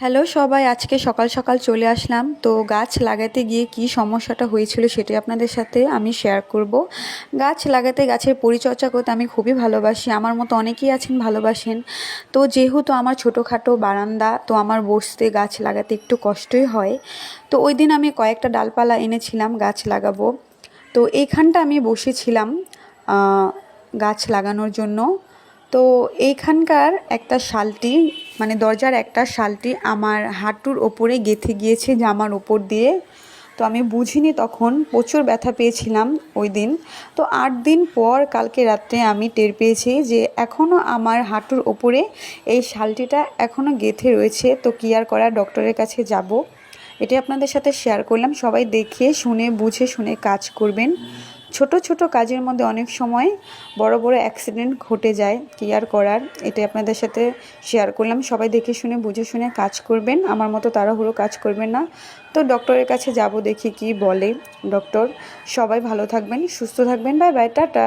Hello সবাই, আজকে সকাল সকাল চলে আসলাম। তো গাছ লাগাতে গিয়ে কি সমস্যাটা হয়েছিল সেটাই আপনাদের সাথে আমি শেয়ার করব। গাছ লাগাতে গাছের পরিচর্যা করতে আমি খুবই ভালোবাসি। আমার মতো অনেকেই আছেন, ভালোবাসেন। তো যেহেতু আমার ছোটোখাটো বারান্দা, তো আমার বসতে গাছ লাগাতে একটু কষ্টই হয়। তো ওই দিন আমি কয়েকটা ডালপালা এনেছিলাম, গাছ লাগাবো। তো এইখানটা আমি বসেছিলাম গাছ লাগানোর জন্য। তো এইখানকার একটা শালটি মানে দরজার একটা শালটি আমার হাঁটুর ওপরে গেঁথে গিয়েছে জামার ওপর দিয়ে। তো আমি বুঝিনি তখন, প্রচুর ব্যথা পেয়েছিলাম ওই দিন। তো আট দিন পর কালকে রাত্রে আমি টের পেয়েছি যে এখনও আমার হাঁটুর ওপরে এই শালটিটা এখনও গেঁথে রয়েছে। তো কি আর করার, ডক্টরের কাছে যাব। এটি আপনাদের সাথে শেয়ার করলাম। সবাই দেখে, শুনে, বুঝে, শুনে কাজ করবেন। ছোট ছোট কাজের মধ্যে অনেক সময় বড় বড় অ্যাক্সিডেন্ট ঘটে যায়। কি আর করার? এটাই আপনাদের সাথে শেয়ার করলাম। সবাই দেখে শুনে, বুঝে শুনে কাজ করবেন। আমার মতো তাড়াহুড়ো কাজ করবেন না। তো ডক্টরের কাছে যাব দেখি কি বলে। ডক্টর সবাই ভালো থাকবেন, সুস্থ থাকবেন। Bye bye tata.